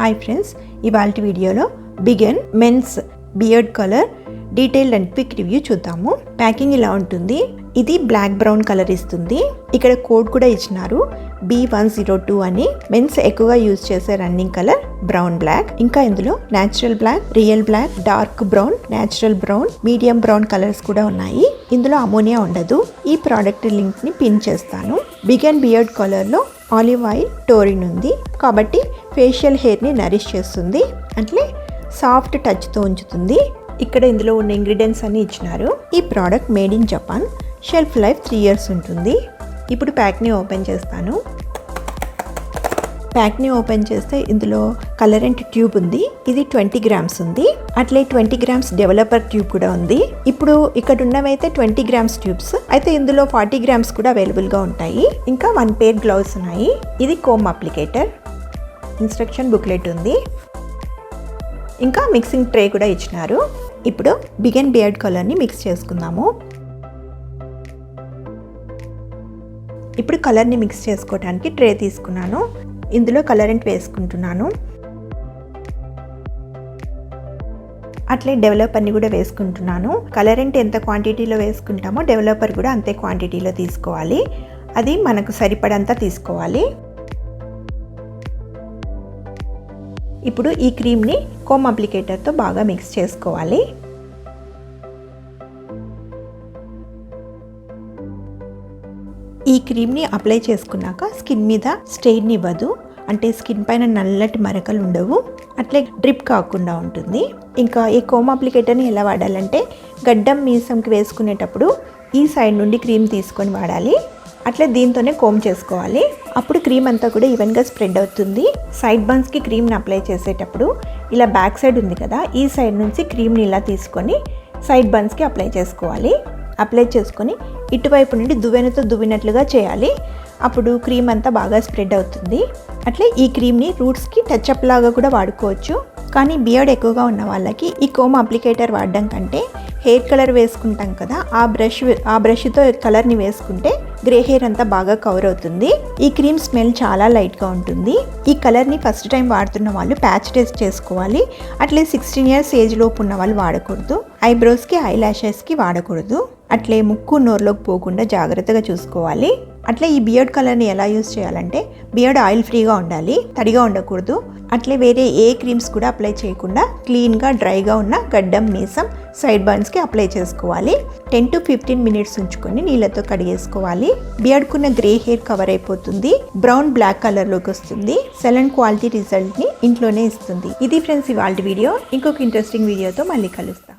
Hi friends ఇవాళ వీడియోలో Bigen men's beard colour detail and quick review చూద్దాము. Packing ఇలా ఉంటుంది? ఇది బ్లాక్ బ్రౌన్ కలర్ ఇస్తుంది. ఇక్కడ కోడ్ కూడా ఇచ్చినారు బి వన్ జీరో టూ అని. మెన్స్ ఎక్కువగా యూజ్ చేసే రన్నింగ్ కలర్ బ్రౌన్ బ్లాక్ ఇంకా ఇందులో natural black real black dark brown natural brown medium brown colours కూడా ఉన్నాయి. ఇందులో అమోనియా ఉండదు. ఈ ప్రోడక్ట్ లింక్ని పిన్ చేస్తాను. బిగన్ బియర్డ్ కలర్లో ఆలివ్ ఆయిల్ టోరిన్ ఉంది. కాబట్టి ఫేషియల్ హెయిర్ని నరిష్ చేస్తుంది. అంటే సాఫ్ట్ టచ్తో ఉంచుతుంది. ఇక్కడ ఇందులో ఉన్న ఇంగ్రీడియంట్స్ అన్నీ ఇచ్చినారు. ఈ product made in Japan shelf life three years ఉంటుంది. ఇప్పుడు ప్యాక్ని ఓపెన్ చేస్తాను. ప్యాక్ని ఓపెన్ చేస్తే ఇందులో కలరెంట్ ట్యూబ్ ఉంది. ఇది ట్వంటీ గ్రామ్స్ ఉంది. అట్లే ట్వంటీ గ్రామ్స్ డెవలపర్ ట్యూబ్ కూడా ఉంది. ఇప్పుడు ఇక్కడ ఉన్నవైతే ట్వంటీ గ్రామ్స్ ట్యూబ్స్. అయితే ఇందులో ఫార్టీ గ్రామ్స్ కూడా అవైలబుల్గా ఉంటాయి. ఇంకా వన్ పేర్ గ్లౌస్ ఉన్నాయి. ఇది కోమ్ అప్లికేటర్. ఇన్స్ట్రక్షన్ బుక్లెట్ ఉంది. ఇంకా మిక్సింగ్ ట్రే కూడా ఇచ్చినారు. ఇప్పుడు బిగన్ బియర్డ్ కలర్ని మిక్స్ చేసుకుందాము. ఇప్పుడు కలర్ని మిక్స్ చేసుకోవడానికి ట్రే తీసుకున్నాను. ఇందులో కలరెంట్ వేసుకుంటున్నాను. అట్లే డెవలపర్ని కూడా వేసుకుంటున్నాను. కలరెంట్ ఎంత క్వాంటిటీలో వేసుకుంటామో డెవలపర్ కూడా అంతే క్వాంటిటీలో తీసుకోవాలి. అది మనకు సరిపడంతా తీసుకోవాలి. ఇప్పుడు ఈ క్రీమ్ని కోమ్ అప్లికేటర్తో బాగా మిక్స్ చేసుకోవాలి. ఈ క్రీమ్ని అప్లై చేసుకున్నాక స్కిన్ మీద స్టెయిన్ ఇవ్వదు. అంటే స్కిన్ పైన నల్లటి మరకలు ఉండవు. అట్లే డ్రిప్ కాకుండా ఉంటుంది. ఇంకా ఈ కోమ్ అప్లికేటర్ని ఎలా వాడాలంటే గడ్డం మీసంకి వేసుకునేటప్పుడు ఈ సైడ్ నుండి క్రీమ్ తీసుకొని వాడాలి. అట్లే దీంతోనే కోమ్ చేసుకోవాలి. అప్పుడు క్రీమ్ అంతా కూడా ఈవెన్గా స్ప్రెడ్ అవుతుంది. సైడ్ బన్స్కి క్రీమ్ని అప్లై చేసేటప్పుడు ఇలా బ్యాక్ సైడ్ ఉంది కదా ఈ సైడ్ నుంచి క్రీమ్ని ఇలా తీసుకొని సైడ్ బన్స్కి అప్లై చేసుకోవాలి. అప్లై చేసుకొని ఇటువైపు నుండి దువ్వెనతో దువ్వినట్లుగా చేయాలి. అప్పుడు క్రీమ్ అంతా బాగా స్ప్రెడ్ అవుతుంది. అట్లే ఈ క్రీమ్ని రూట్స్కి టచ్అప్ లాగా కూడా వాడుకోవచ్చు. కానీ బియర్డ్ ఎక్కువగా ఉన్న వాళ్ళకి ఈ కోమ్ అప్లికేటర్ వాడడం కంటే హెయిర్ కలర్ వేసుకుంటాం కదా ఆ బ్రష్ ఆ బ్రష్తో కలర్ని వేసుకుంటే గ్రే హెయిర్ అంతా బాగా కవర్ అవుతుంది. ఈ క్రీమ్ స్మెల్ చాలా లైట్గా ఉంటుంది. ఈ కలర్ని ఫస్ట్ టైం వాడుతున్న వాళ్ళు ప్యాచ్ టెస్ట్ చేసుకోవాలి. అట్లే సిక్స్టీన్ ఇయర్స్ ఏజ్ లోపు ఉన్న వాళ్ళు వాడకూడదు. ఐబ్రోస్కి ఐ ల్యాషెస్కి వాడకూడదు. అట్లే ముక్కు నోరులోకి పోకుండా జాగ్రత్తగా చూసుకోవాలి. అట్లే ఈ బియర్డ్ కలర్ని ఎలా యూస్ చేయాలంటే బియర్డ్ ఆయిల్ ఫ్రీగా ఉండాలి తడిగా ఉండకూడదు. అట్లే వేరే ఏ క్రీమ్స్ కూడా అప్లై చేయకుండా క్లీన్గా డ్రైగా ఉన్న గడ్డం మీసం సైడ్ బర్న్స్కి అప్లై చేసుకోవాలి. టెన్ టు ఫిఫ్టీన్ మినిట్స్ ఉంచుకొని నీళ్ళతో కడిగేసుకోవాలి. బియర్డ్కున్న గ్రే హెయిర్ కవర్ అయిపోతుంది బ్రౌన్ బ్లాక్ కలర్లోకి వస్తుంది సెలెంట్ క్వాలిటీ రిజల్ట్ని ఇంట్లోనే ఇస్తుంది. ఇది ఫ్రెండ్స్ ఇవాళ వీడియో. ఇంకొక ఇంట్రెస్టింగ్ వీడియోతో మళ్ళీ కలుస్తాం.